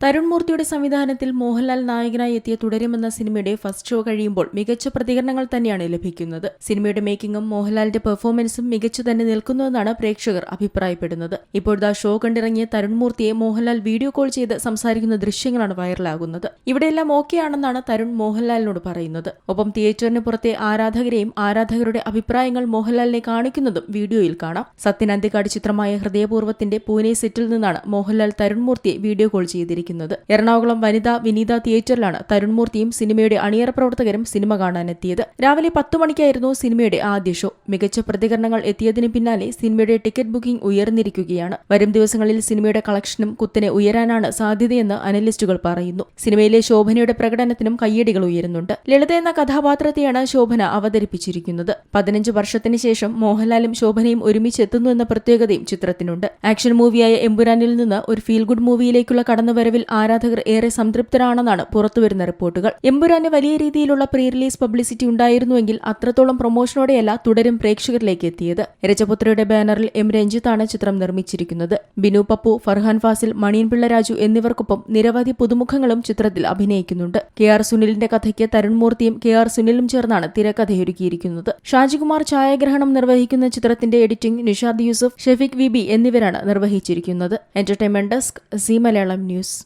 തരുൺ മൂർത്തിയുടെ സംവിധാനത്തിൽ മോഹൻലാൽ നായകനായി എത്തിയ തുടരുമെന്ന സിനിമയുടെ ഫസ്റ്റ് ഷോ കഴിയുമ്പോൾ മികച്ച പ്രതികരണങ്ങൾ തന്നെയാണ് ലഭിക്കുന്നത്. സിനിമയുടെ മേക്കിംഗും മോഹൻലാലിന്റെ പെർഫോമൻസും മികച്ചു തന്നെ നിൽക്കുന്നുവെന്നാണ് പ്രേക്ഷകർ അഭിപ്രായപ്പെടുന്നത്. ഇപ്പോഴത്തെ ഷോ കണ്ടിറങ്ങിയ തരുൺ മൂർത്തിയെ മോഹൻലാൽ വീഡിയോ കോൾ ചെയ്ത് സംസാരിക്കുന്ന ദൃശ്യങ്ങളാണ് വൈറലാകുന്നത്. ഇവിടെയെല്ലാം ഓക്കെയാണെന്നാണ് തരുൺ മോഹൻലാലിനോട് പറയുന്നത്. ഒപ്പം തിയേറ്ററിന് പുറത്തെ ആരാധകരെയും ആരാധകരുടെ അഭിപ്രായങ്ങൾ മോഹൻലാലിനെ കാണിക്കുന്നതും വീഡിയോയിൽ കാണാം. സത്യൻ അന്തിക്കാട് ചിത്രമായ ഹൃദയപൂർവത്തിന്റെ പൂനെ സെറ്റിൽ നിന്നാണ് മോഹൻലാൽ തരുൺ മൂർത്തിയെ വീഡിയോ കോൾ ചെയ്തിരിക്കുന്നത്. എറണാകുളം വനിതാ വിനീത തിയേറ്ററിലാണ് തരുൺമൂർത്തിയും സിനിമയുടെ അണിയറ പ്രവർത്തകരും സിനിമ കാണാനെത്തിയത്. രാവിലെ പത്തു മണിക്കായിരുന്നു സിനിമയുടെ ആദ്യ ഷോ. മികച്ച പ്രതികരണങ്ങൾ എത്തിയതിന് പിന്നാലെ സിനിമയുടെ ടിക്കറ്റ് ബുക്കിംഗ് ഉയർന്നിരിക്കുകയാണ്. വരും ദിവസങ്ങളിൽ സിനിമയുടെ കളക്ഷനും കുത്തനെ ഉയരാനാണ് സാധ്യതയെന്ന് അനലിസ്റ്റുകൾ പറയുന്നു. സിനിമയിലെ ശോഭനയുടെ പ്രകടനത്തിനും കയ്യടികൾ ഉയരുന്നുണ്ട്. ലളിത എന്ന കഥാപാത്രത്തെയാണ് ശോഭന അവതരിപ്പിച്ചിരിക്കുന്നത്. പതിനഞ്ച് വർഷത്തിന് ശേഷം മോഹൻലാലും ശോഭനയും ഒരുമിച്ചെത്തുന്നു എന്ന പ്രത്യേകതയും ചിത്രത്തിനുണ്ട്. ആക്ഷൻ മൂവിയായ എമ്പുരാനിൽ നിന്ന് ഒരു ഫീൽ ഗുഡ് മൂവിയിലേക്കുള്ള കടന്നുവരവിൽ ആരാധകർ ഏറെ സംതൃപ്തരാണെന്നാണ് പുറത്തുവരുന്ന റിപ്പോർട്ടുകൾ. എമ്പുരാന് വലിയ രീതിയിലുള്ള പ്രീ റിലീസ് പബ്ലിസിറ്റി ഉണ്ടായിരുന്നുവെങ്കിൽ അത്രത്തോളം പ്രൊമോഷനോടെയല്ല തുടരും പ്രേക്ഷകരിലേക്ക് എത്തിയത്. രജപുത്രയുടെ ബാനറിൽ എം രഞ്ജിത്താണ് ചിത്രം നിർമ്മിച്ചിരിക്കുന്നത്. ബിനു പപ്പു ഫർഹാൻ ഫാസിൽ മണിയൻ പിള്ള രാജു എന്നിവർക്കൊപ്പം നിരവധി പുതുമുഖങ്ങളും ചിത്രത്തിൽ അഭിനയിക്കുന്നുണ്ട്. കെ ആർ സുനിലിന്റെ കഥയ്ക്ക് തരുൺമൂർത്തിയും കെ ആർ സുനിലും ചേർന്നാണ് തിരക്കഥയൊരുക്കിയിരിക്കുന്നത്. ഷാജികുമാർ ഛായാഗ്രഹണം നിർവഹിക്കുന്ന ചിത്രത്തിന്റെ editing Nishad Yusuf Shefik V B എന്നിവരാണ് നിർവഹിച്ചിരിക്കുന്നത്. Entertainment desk Zee Malayalam news.